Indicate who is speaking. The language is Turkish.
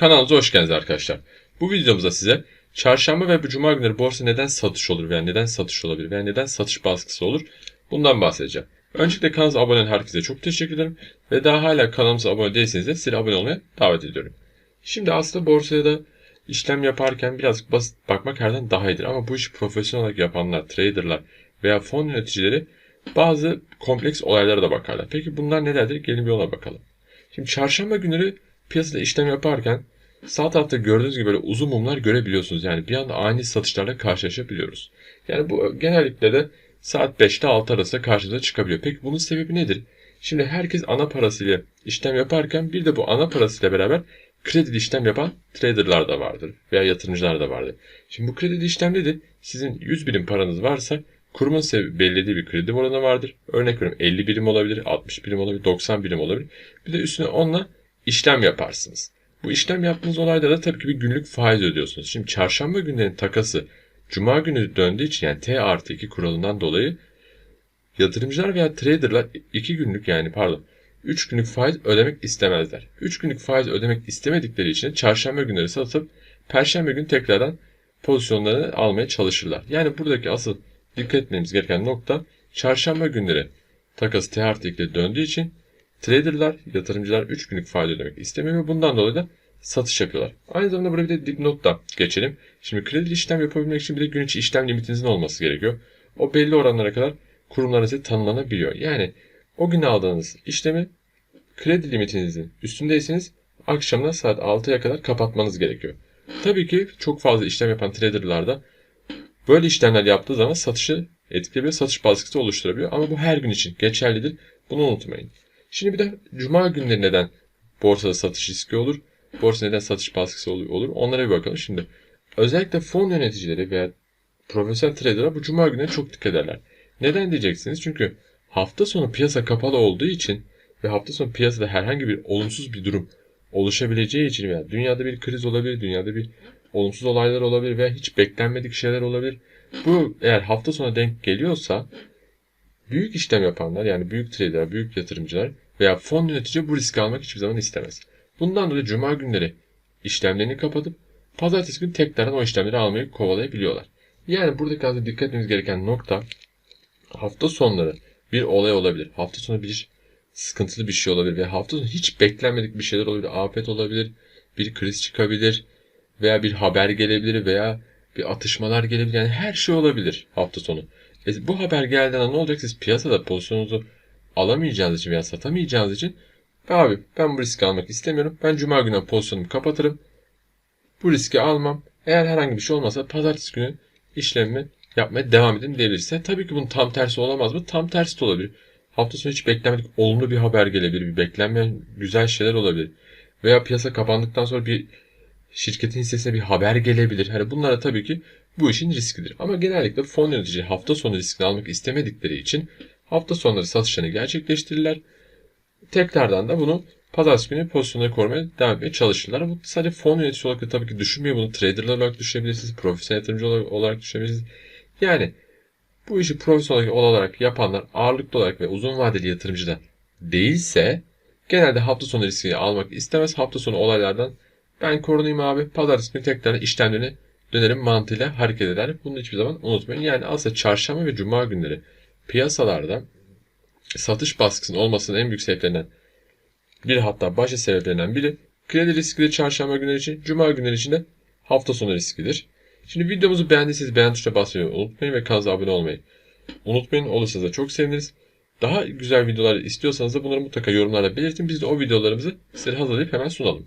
Speaker 1: Kanalımıza hoş geldiniz arkadaşlar. Bu videomuzda size çarşamba ve cuma günleri borsa neden satış olur veya neden satış olabilir veya neden satış baskısı olur bundan bahsedeceğim. Öncelikle kanalımıza abone olan herkese çok teşekkür ederim ve daha hala kanalımıza abone değilseniz de sizi abone olmaya davet ediyorum. Şimdi aslında borsaya da işlem yaparken birazcık basit bakmak her zaman daha iyidir ama bu işi profesyonel olarak yapanlar, traderlar veya fon yöneticileri bazı kompleks olaylara da bakarlar. Peki bunlar nelerdir? Gelin bir ona bakalım. Şimdi çarşamba günleri piyasada işlem yaparken sağ tarafta gördüğünüz gibi böyle uzun mumlar görebiliyorsunuz. Yani bir anda ani satışlarla karşılaşabiliyoruz. Yani bu genellikle de saat 5'te 6 arasında karşımıza çıkabiliyor. Peki bunun sebebi nedir? Şimdi herkes ana parasıyla işlem yaparken bir de bu ana parasıyla beraber kredi işlem yapan traderlar da vardır veya yatırımcılar da vardır. Şimdi bu kredi işlem nedir? Sizin 100 birim paranız varsa kurumun belirlediği bir kredi oranı vardır. Örnek veriyorum 50 birim olabilir, 60 birim olabilir, 90 birim olabilir. Bir de üstüne onunla işlem yaparsınız. Bu işlem yaptığınız olayda da tabii ki bir günlük faiz ödüyorsunuz. Şimdi çarşamba günlerinin takası cuma günü döndüğü için yani T artı 2 kuralından dolayı yatırımcılar veya traderlar 2 günlük yani pardon 3 günlük faiz ödemek istemezler. 3 günlük faiz ödemek istemedikleri için çarşamba günleri satıp perşembe günü tekrardan pozisyonlarını almaya çalışırlar. Yani buradaki asıl dikkat etmemiz gereken nokta çarşamba günleri takası T artı 2'de döndüğü için traderlar, yatırımcılar 3 günlük faiz ödemek istemiyor ve bundan dolayı da satış yapıyorlar. Aynı zamanda buraya bir de dipnot da geçelim. Şimdi kredi işlem yapabilmek için bir de gün içi işlem limitinizin olması gerekiyor. O belli oranlara kadar kurumlara size tanımlanabiliyor. Yani o gün aldığınız işlemi kredi limitinizin üstündeyseniz akşamına saat 6'ya kadar kapatmanız gerekiyor. Tabii ki çok fazla işlem yapan traderlarda böyle işlemler yaptığı zaman satışı etkileyebilir, satış baskısı oluşturabiliyor. Ama bu her gün için geçerlidir. Bunu unutmayın. Şimdi bir de cuma günleri neden borsada satış riski olur? Borsa neden satış baskısı olur? Onlara bir bakalım. Şimdi özellikle fon yöneticileri veya profesyonel traderlar bu cuma günleri çok dikkat ederler. Neden diyeceksiniz? Çünkü hafta sonu piyasa kapalı olduğu için ve hafta sonu piyasada herhangi bir olumsuz bir durum oluşabileceği için veya dünyada bir kriz olabilir, dünyada bir olumsuz olaylar olabilir veya hiç beklenmedik şeyler olabilir. Bu eğer hafta sonu denk geliyorsa büyük işlem yapanlar yani büyük trader, büyük yatırımcılar veya fon yönetici bu riski almak hiçbir zaman istemez. Bundan dolayı cuma günleri işlemlerini kapatıp pazartesi günü tekrardan o işlemleri almayı kovalayabiliyorlar. Yani buradaki aslında dikkat etmemiz gereken nokta hafta sonları bir olay olabilir. Hafta sonu bir sıkıntılı bir şey olabilir ve hafta sonu hiç beklenmedik bir şeyler olabilir. Afet olabilir, bir kriz çıkabilir veya bir haber gelebilir veya bir atışmalar gelebilir. Yani her şey olabilir hafta sonu. E, bu haber geldiğinde ne olacak? Siz piyasada pozisyonunuzu alamayacağınız için veya satamayacağınız için abi ben bu riski almak istemiyorum. Ben cuma günü pozisyonumu kapatırım. Bu riski almam. Eğer herhangi bir şey olmasa pazartesi günü işlemimi yapmaya devam edin diyebilirse. Tabii ki bunun tam tersi olamaz mı? Tam tersi de olabilir. Hafta sonu hiç beklenmedik olumlu bir haber gelebilir. Bir beklenmeyen güzel şeyler olabilir. Veya piyasa kapandıktan sonra bir şirketin hissesine bir haber gelebilir. Hani bunlara tabii ki bu işin riskidir. Ama genellikle fon yönetici hafta sonu riskini almak istemedikleri için hafta sonları satışlarını gerçekleştirirler. Tekrardan da bunu pazartesi günü pozisyonları korumaya devam etmeye çalışırlar. Bu sadece fon yöneticisi olarak da tabii ki düşünmüyor. Bunu traderlar olarak düşünebilirsiniz. Profesyonel yatırımcı olarak düşünebilirsiniz. Yani bu işi profesyonel olarak yapanlar ağırlıklı olarak ve uzun vadeli yatırımcı da değilse genelde hafta sonu riskini almak istemez. Hafta sonu olaylardan ben korunayım abi. Pazartesi günü tekrar işlemlerini dönerim mantığıyla hareket eder. Bunu hiçbir zaman unutmayın. Yani aslında çarşamba ve cuma günleri piyasalarda satış baskısının olmasının en büyük sebeplerinden bir hatta başta sebeplerinden biri kredi riskidir çarşamba günleri için. Cuma günleri için de hafta sonu riskidir. Şimdi videomuzu beğendiyseniz beğen tuşuna basmayı unutmayın ve kanala abone olmayı unutmayın. Olursa da çok seviniriz. Daha güzel videolar istiyorsanız da bunları mutlaka yorumlarda belirtin. Biz de o videolarımızı size hazırlayıp hemen sunalım.